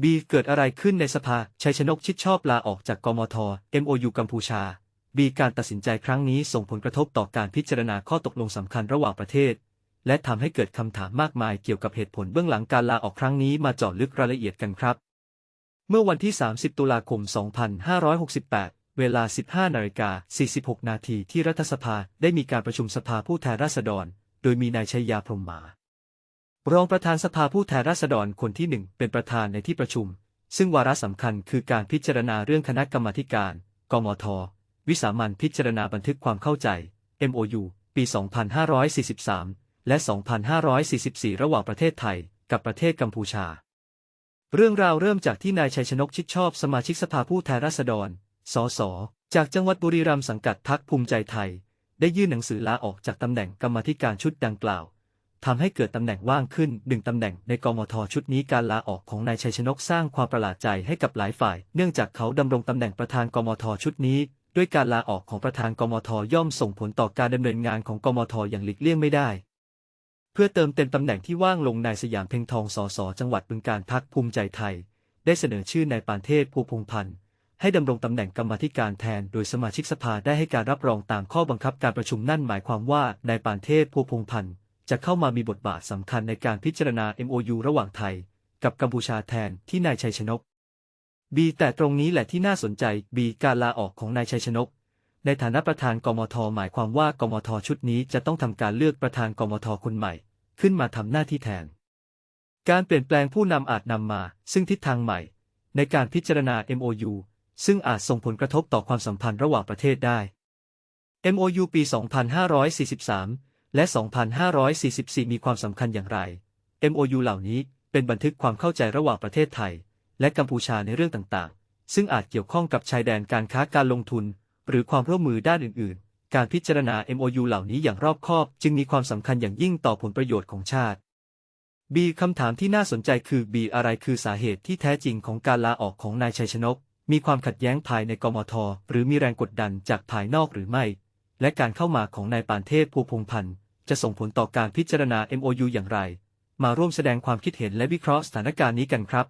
B เกิดอะไรขึ้นในสภา ชัยชนกชิดชอบลาออกจากกมท MOU กัมพูชา B การตัดสินใจครั้งนี้ส่งผลกระทบต่อการพิจารณาข้อตกลงสำคัญระหว่างประเทศ และทำให้เกิดคำถามมากมายเกี่ยวกับเหตุผลเบื้องหลังการลาออกครั้งนี้มาเจาะลึกรายละเอียดกันครับ เมื่อวันที่ 30 ตุลาคม 2568 เวลา 15นาฬิกา46 นาทีที่รัฐสภาได้มีการประชุมสภาผู้แทนราษฎร โดยมีนายชัยยาพรหมมา รองประธานสภาผู้แทนราษฎรคนที่หนึ่งเป็นประธานในที่ประชุม ซึ่งวาระสำคัญคือการพิจารณาเรื่องคณะกรรมาการ กมท วิสามันพิจารณาบันทึกความเข้าใจ MOU ปี 2543 และ 2544 ระหว่างประเทศไทย กับประเทศกัมพูชา เรื่องราวเริ่มจากที่นายชัยชนกชิดชอบสมาชิกสภาผู้แทนราษฎร สส จากจังหวัดบุรีรัมย์สังกัดพรรคภูมิใจไทย ได้ยื่นหนังสือลาออกจากตำแหน่งกรรมธิการชุดดังกล่าว ทำให้เกิดตำแหน่งว่างขึ้นหนึ่งตำแหน่งในกมทชุดนี้การลาออกของนายชัยชนกสร้างความประหลาดใจให้กับหลายฝ่าย เนื่องจากเขาดำรงตำแหน่งประธานกมทชุดนี้ ด้วยการลาออกของประธานกมทย่อมส่งผลต่อการดำเนินงานของกมทอย่างหลีกเลี่ยงไม่ได้ เพื่อเติมเต็มตำแหน่งที่ว่างลงนายสยามเพ็งทองสสจังหวัดบึงการพักภูมิใจไทย ได้เสนอชื่อนายปานเทพภูพงษ์พันธ์ให้ดำรงตำแหน่งกรรมธิการแทน โดยสมาชิกสภาได้ให้การรับรองตามข้อบังคับการประชุมนั่นหมายความว่านายปานเทพภูพงษ์พันธ์ จะเข้ามามีบทบาทสำคัญในการพิจารณา MOU ระหว่างไทย กับกัมพูชาแทนที่นายชัยชนก B แต่ตรงนี้แหละที่น่าสนใจ B การลาออกของนายชัยชนก ในฐานะประธานกมท หมายความว่ากมทชุดนี้จะต้องทำการเลือกประธานกมทคนใหม่ ขึ้นมาทำหน้าที่แทน การเปลี่ยนแปลงผู้นำอาจนำมา ซึ่งทิศทางใหม่ ในการพิจารณา MOU ซึ่งอาจส่งผลกระทบต่อความสัมพันธ์ระหว่างประเทศได้ MOU ปี 2543 และ 2544 มีความสำคัญอย่างไร MOU เหล่านี้เป็นบันทึกความเข้าใจระหว่างประเทศไทย และกัมพูชาในเรื่องต่างๆ ซึ่งอาจเกี่ยวข้องกับชายแดนการค้าการลงทุน หรือความร่วมมือด้านอื่นๆ การพิจารณา MOU เหล่านี้อย่างรอบคอบ จึงมีความสำคัญอย่างยิ่งต่อผลประโยชน์ของชาติ B คำถามที่น่าสนใจคือ B อะไรคือสาเหตุที่แท้จริงของการลาออกของนายชัยชนก มีความขัดแย้งภายในกมท หรือมีแรงกดดันจากภายนอกหรือไม่ และการเข้ามาของนายปานเทพภูพงษ์พันธ์ จะส่งผลต่อการพิจารณา MOU อย่างไร มาร่วมแสดงความคิดเห็นและวิเคราะห์สถานการณ์นี้กันครับ